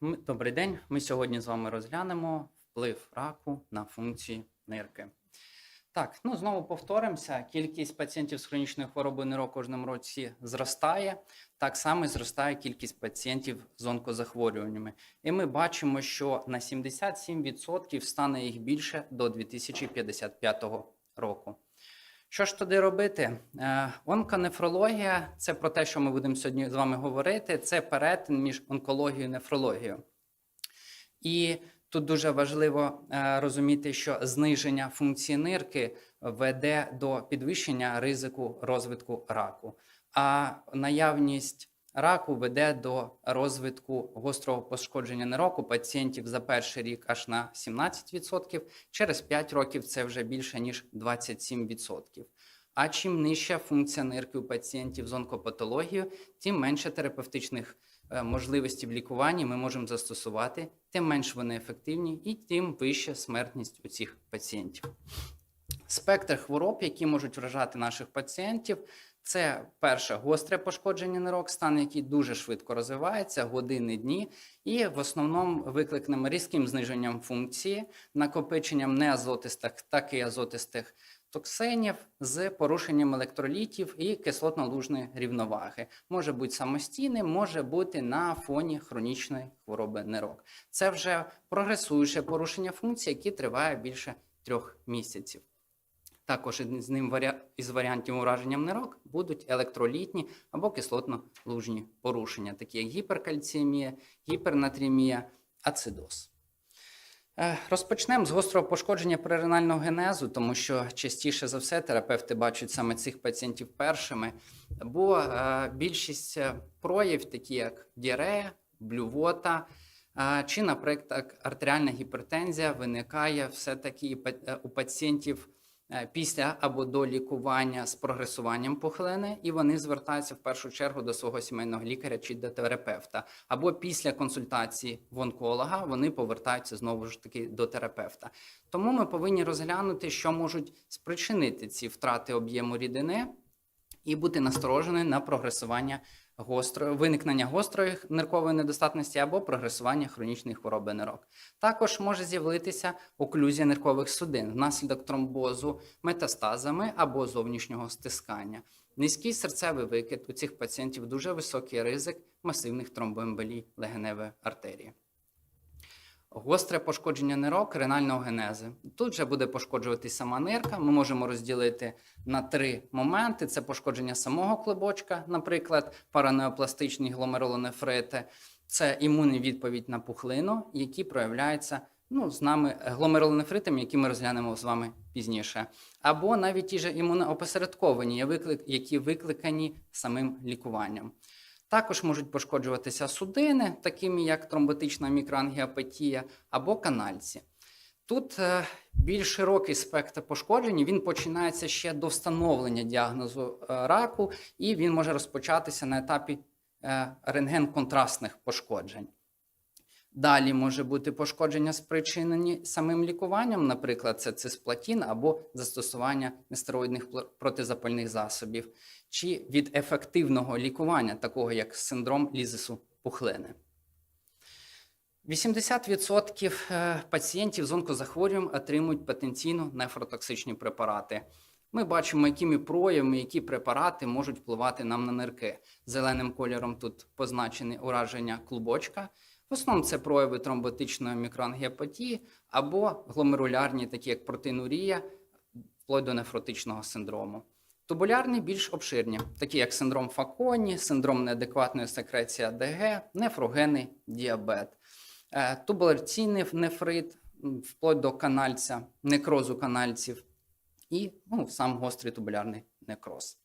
добрий день. Ми сьогодні з вами розглянемо вплив раку на функції нирки. Так, ну знову повторимося. Кількість пацієнтів з хронічною хворобою нирок кожному році зростає. Так само зростає кількість пацієнтів з онкозахворюваннями. І ми бачимо, що на 77% стане їх більше до 2055 року. Що ж туди робити? Е, Онконефрологія це про те, що ми будемо сьогодні з вами говорити. Це перетин між онкологією і нефрологією. І тут дуже важливо е, розуміти, що зниження функції нирки веде до підвищення ризику розвитку раку, а наявність раку веде до розвитку гострого пошкодження нирок у пацієнтів за перший рік аж на 17%, через 5 років це вже більше ніж 27%. А чим нижча функція нирки у пацієнтів з онкопатологією, тим менше терапевтичних е, можливостей в лікуванні ми можемо застосувати, тим менш вони ефективні і тим вища смертність у цих пацієнтів. Спектр хвороб, які можуть вражати наших пацієнтів, це перше гостре пошкодження нирок, стан, який дуже швидко розвивається, години, дні, і в основному викликаним різким зниженням функції, накопиченням неазотистих, так і азотистих токсинів з порушенням електролітів і кислотно-лужної рівноваги. Може бути самостійним, може бути на фоні хронічної хвороби нирок. Це вже прогресуюче порушення функції, які триває більше трьох місяців. Також з ним із варіантів ураження нирок будуть електролітні або кислотно-лужні порушення, такі як гіперкальціємія, гіпернатрімія, ацидоз. Е, Розпочнемо з гострого пошкодження перинального генезу, тому що частіше за все терапевти бачать саме цих пацієнтів першими, бо е, більшість е, проявів, такі як діарея, блювота, чи, наприклад, артеріальна гіпертензія, виникає все-таки у пацієнтів після або до лікування з прогресуванням пухлини, і вони звертаються в першу чергу до свого сімейного лікаря чи до терапевта. Або після консультації в онколога вони повертаються знову ж таки до терапевта. Тому ми повинні розглянути, що можуть спричинити ці втрати об'єму рідини і бути насторожені на прогресування гострої виникнення гострої ниркової недостатності або прогресування хронічної хвороби нирок. Також може з'явитися оклюзія ниркових судин внаслідок тромбозу метастазами або зовнішнього стискання. Низький серцевий викид у цих пацієнтів дуже високий ризик масивних тромбоемболій легеневої артерії. Гостре пошкодження нирок ренального генези. Тут вже буде пошкоджуватись сама нирка. Ми можемо розділити на три моменти: це пошкодження самого клубочка, наприклад, паранеопластичні гломерулонефрити, це імунна відповідь на пухлину, які проявляються ну, з нами гломерулонефритами, які ми розглянемо з вами пізніше, або навіть ті ж імуноопосередковані, які викликані самим лікуванням. Також можуть пошкоджуватися судини, такими як тромботична мікроангіопатія або канальці. Тут е, більш широкий спектр пошкоджень. Він починається ще до встановлення діагнозу е, раку, і він може розпочатися на етапі е, рентген-контрастних пошкоджень. Далі може бути пошкодження, спричинені самим лікуванням, наприклад, це цисплатін або застосування нестероїдних протизапальних засобів, чи від ефективного лікування, такого як синдром лізису пухлини. 80% е, пацієнтів з онкозахворюванням отримують потенційно нефротоксичні препарати. Ми бачимо, якими проявами, які препарати можуть впливати нам на нирки. Зеленим кольором тут позначені ураження клубочка. В основному це прояви тромботичної мікроангіопатії або гломерулярні, такі як протеїнурія, вплоть до нефротичного синдрому. Тубулярні більш обширні, такі як синдром Факоні, синдром неадекватної секреції АДГ, нефрогенний діабет, Е, тубулярційний нефрит, вплоть до канальця, некрозу канальців і ну, сам гострий тубулярний некроз.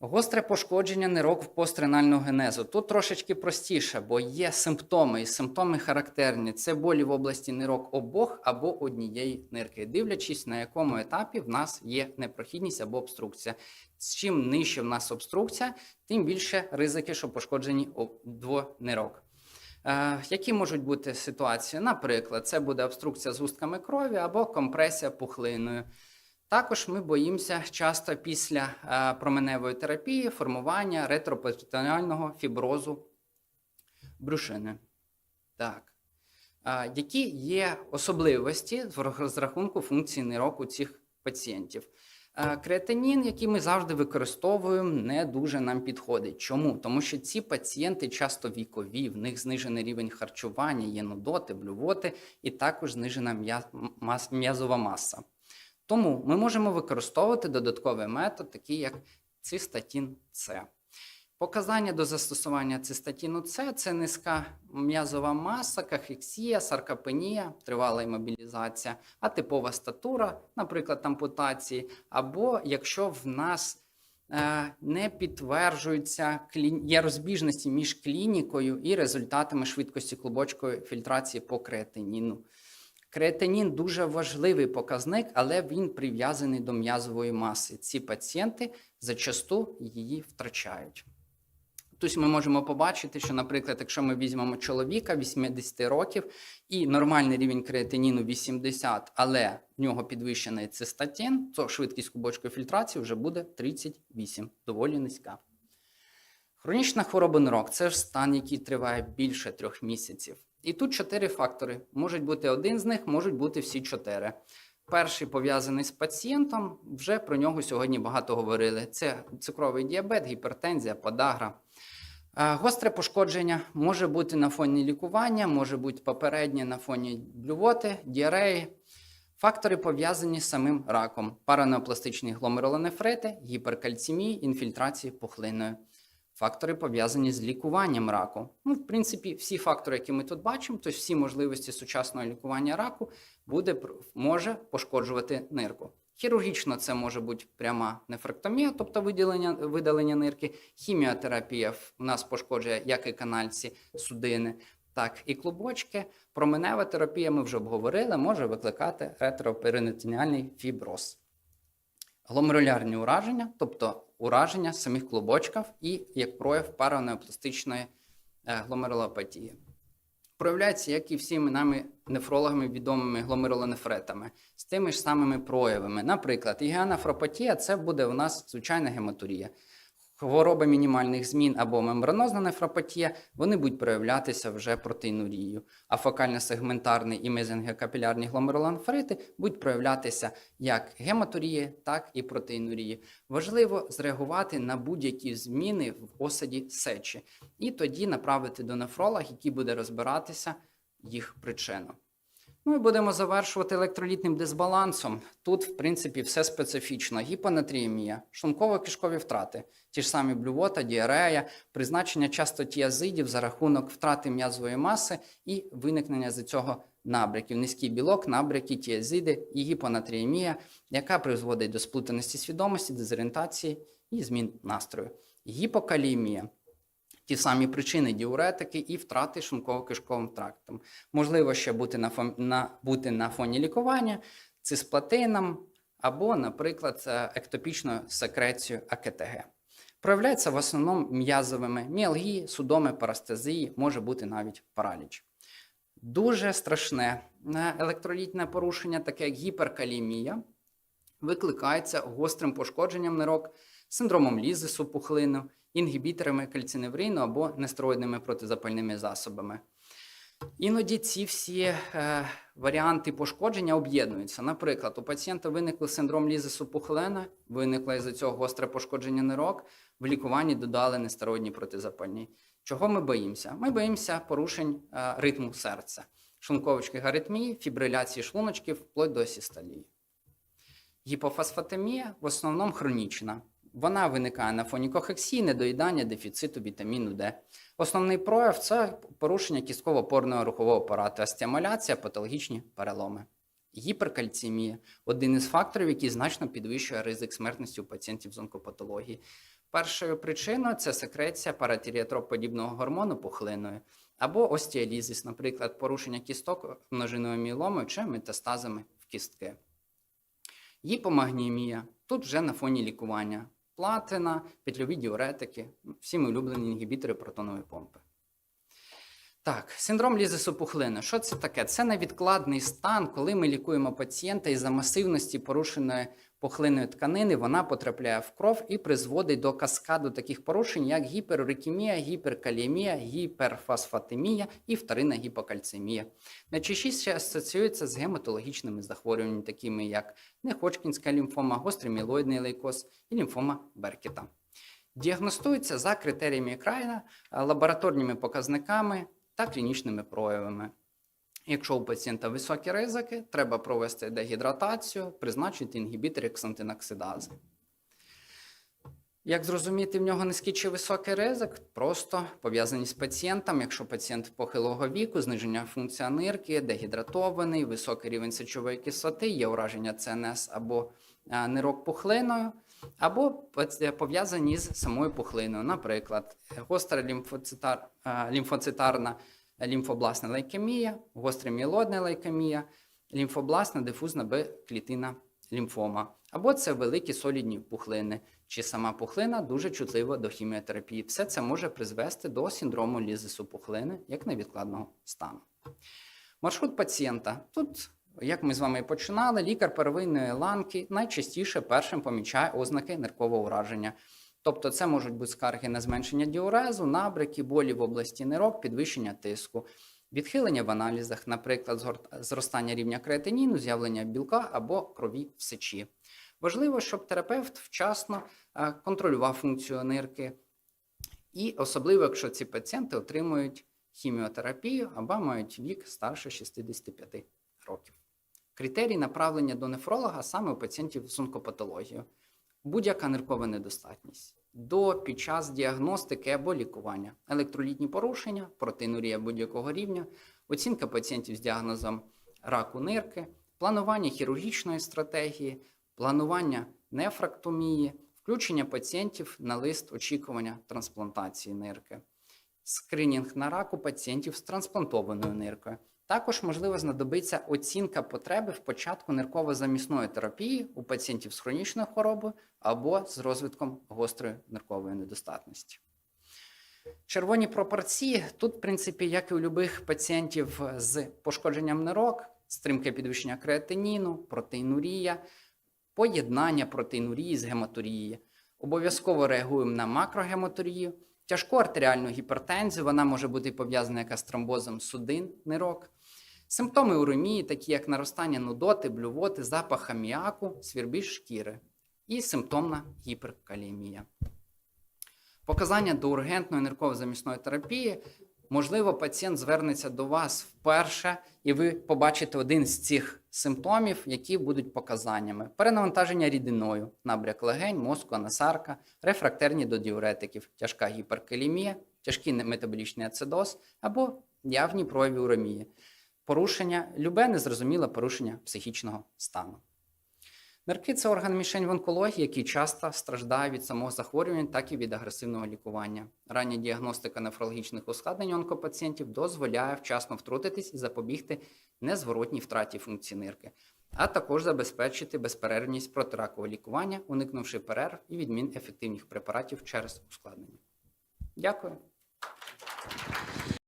Гостре пошкодження нирок в постренального генезу. Тут трошечки простіше, бо є симптоми, і симптоми характерні. Це болі в області нирок обох або однієї нирки, дивлячись, на якому етапі в нас є непрохідність або обструкція. Чим нижче в нас обструкція, тим більше ризики, що пошкоджені нирок. Е, які можуть бути ситуації? Наприклад, це буде обструкція з густками крові або компресія пухлиною. Також ми боїмося часто після е, променевої терапії формування ретроперитонеального фіброзу брюшини. Так. Які є особливості з рах- з рахунку функції нирок у цих пацієнтів? Креатинін, який ми завжди використовуємо, не дуже нам підходить. Чому? Тому що ці пацієнти часто вікові, в них знижений рівень харчування, є нудоти, блювоти і також знижена м'язова маса. Тому ми можемо використовувати додатковий метод, такий як цистатін С. Показання до застосування цистатіну С це низька м'язова маса, кахексія, саркопенія, тривала імобілізація, атипова статура, наприклад, ампутації, або якщо в нас е, не підтверджуються є розбіжності між клінікою і результатами швидкості клубочкової фільтрації по креатиніну. Креатинін дуже важливий показник, але він прив'язаний до м'язової маси. Ці пацієнти зачасту її втрачають. Тобто ми можемо побачити, що, наприклад, якщо ми візьмемо чоловіка 80 років і нормальний рівень креатиніну 80, але в нього підвищений цистатин, то швидкість клубочкової фільтрації вже буде 38, доволі низька. Хронічна хвороба нирок це ж стан, який триває більше трьох місяців. І тут чотири фактори. Можуть бути один з них, можуть бути всі чотири. Перший пов'язаний з пацієнтом, вже про нього сьогодні багато говорили. Це цукровий діабет, гіпертензія, подагра. Е, Гостре пошкодження може бути на фоні лікування, може бути попереднє на фоні блювоти, діареї. Фактори пов'язані з самим раком: паранеопластичні гломерулонефрити, гіперкальцемії, інфільтрації пухлиною. Фактори пов'язані з лікуванням раку. Ну, в принципі, всі фактори, які ми тут бачимо, тобто всі можливості сучасного лікування раку буде, може пошкоджувати нирку. Хірургічно це може бути пряма нефректомія, тобто виділення, видалення нирки. Хіміотерапія в нас пошкоджує як і канальці, судини, так і клубочки. Променева терапія, ми вже обговорили, може викликати ретроперинатіальний фіброз. Гломерулярні ураження, тобто ураження самих клубочків і як прояв паранеопластичної е, гломерулопатії. Проявляється, як і всіми нами нефрологами відомими гломерулонефретами, з тими ж самими проявами. Наприклад, ігеанафропатія це буде у нас звичайна гематурія. Хвороби мінімальних змін або мембранозна нефропатія, вони будуть проявлятися вже протеїнурією. А фокально-сегментарний і мезенгекапілярні гломерулонефрити будуть проявлятися як гематурії, так і протеїнурії. Важливо зреагувати на будь-які зміни в осаді сечі і тоді направити до нефролога, який буде розбиратися їх причину. Ну і будемо завершувати електролітним дисбалансом. Тут, в принципі, все специфічно: гіпонатріємія, шлунково-кишкові втрати, ті ж самі блювота, діарея, призначення часто тіазидів за рахунок втрати м'язової маси і виникнення з цього набряків. Низький білок, набряки, тіазиди і гіпонатріємія, яка призводить до сплутаності свідомості, дезорієнтації і змін настрою. Гіпокалімія. Ті самі причини діуретики і втрати шлунково-кишковим трактом. Можливо, ще бути на, фон, на, бути на фоні лікування цисплатином або, наприклад, е, ектопічною секрецією АКТГ. Проявляється в основному м'язовими міалгії, судоми, парастезії, може бути навіть параліч. Дуже страшне е, електролітне порушення, таке як гіперкалімія, викликається гострим пошкодженням нирок, синдромом лізису пухлину, інгібіторами кальциневрину або нестероїдними протизапальними засобами. Іноді ці всі е, варіанти пошкодження об'єднуються. Наприклад, у пацієнта виникли синдром лізису пухлина, виникло із-за цього гостре пошкодження нирок, в лікуванні додали нестероїдні протизапальні. Чого ми боїмося? Ми боїмося порушень е, ритму серця, шлунковичних аритмії, фібриляції шлуночків, вплоть до асістолії. Гіпофосфатемія в основному хронічна. Вона виникає на фоні кохексії, недоїдання, дефіциту вітаміну Д. Основний прояв це порушення кістково-опорного рухового апарату, стимуляція, патологічні переломи. Гіперкальцемія один із факторів, який значно підвищує ризик смертності у пацієнтів з онкопатології. Першою причиною це секреція паратіріатроподібного гормону пухлиною або остеолізис, наприклад, порушення кісток множиною міеломою чи метастазами в кістки. Гіпомагнемія тут вже на фоні лікування. Платина, петльові діуретики, всі ми улюблені інгібітори протонової помпи. Так, синдром лізисопухлини. Що це таке? Це невідкладний стан, коли ми лікуємо пацієнта із-за масивності порушеної пухлинної тканини, вона потрапляє в кров і призводить до каскаду таких порушень, як гіперурикемія, гіперкаліємія, гіперфосфатемія і вторинна гіпокальцемія. Найчастіше асоціюється з гематологічними захворюваннями, такими як неходжкінська лімфома, гострий мілоїдний лейкоз і лімфома Беркета. Діагностується за критеріями Крайна, лабораторніми показниками та клінічними проявами. Якщо у пацієнта високі ризики, треба провести дегідратацію, призначити інгібітори ксантиноксидази. Як зрозуміти, в нього низький чи високий ризик? Просто пов'язані з пацієнтом. Якщо пацієнт похилого віку, зниження функція нирки, дегідратований, високий рівень сечової кислоти, є ураження ЦНС або нирок пухлиною, або пов'язані з самою пухлиною. Наприклад, гостра лімфоцитар, а, лімфоцитарна лімфобласна лейкемія, гостра мілодна лейкемія, лімфобласна дифузна Б-клітина лімфома. Або це великі солідні пухлини, чи сама пухлина дуже чутлива до хіміотерапії. Все це може призвести до синдрому лізису пухлини як невідкладного стану. Маршрут пацієнта. Тут, як ми з вами починали, лікар первинної ланки найчастіше першим помічає ознаки ниркового ураження. Тобто це можуть бути скарги на зменшення діурезу, набряки, болі в області нирок, підвищення тиску, відхилення в аналізах, наприклад, зростання рівня креатиніну, з'явлення білка або крові в сечі. Важливо, щоб терапевт вчасно е, контролював функцію нирки, і особливо, якщо ці пацієнти отримують хіміотерапію або мають вік старше 65 років. Критерій направлення до нефролога саме у пацієнтів з онкопатологією. Будь-яка ниркова недостатність до під час діагностики або лікування, електролітні порушення, протеїнурія будь-якого рівня, оцінка пацієнтів з діагнозом раку нирки, планування хірургічної стратегії, планування нефрактомії, включення пацієнтів на лист очікування трансплантації нирки, скринінг на раку пацієнтів з трансплантованою ниркою. Також можливо знадобиться оцінка потреби в початку нирково-замісної терапії у пацієнтів з хронічною хворобою або з розвитком гострої ниркової недостатності. Червоні пропорції тут, в принципі, як і у любих пацієнтів з пошкодженням нирок, стрімке підвищення креатиніну, протеїнурія, поєднання протеїнурії з гематурії. Обов'язково реагуємо на макрогематурію, тяжку артеріальну гіпертензію, вона може бути пов'язана яка з тромбозом судин нирок. Симптоми уремії, такі як наростання нудоти, блювоти, запах аміаку, свірбіж шкіри і симптомна гіперкаліємія. Показання до ургентної нирково-замісної терапії. Можливо, пацієнт звернеться до вас вперше, і ви побачите один з цих симптомів, які будуть показаннями: перенавантаження рідиною, набряк легень, мозку, анасарка, рефрактерні до діуретиків, тяжка гіперкалімія, тяжкий метаболічний ацидоз або явні прояви уремії, порушення, любе незрозуміле порушення психічного стану. Нирки це орган мішень в онкології, який часто страждає від самого захворювання, так і від агресивного лікування. Рання діагностика нефрологічних ускладнень онкопацієнтів дозволяє вчасно втрутитись і запобігти незворотній втраті функції нирки, а також забезпечити безперервність протиракового лікування, уникнувши перерв і відмін ефективних препаратів через ускладнення. Дякую.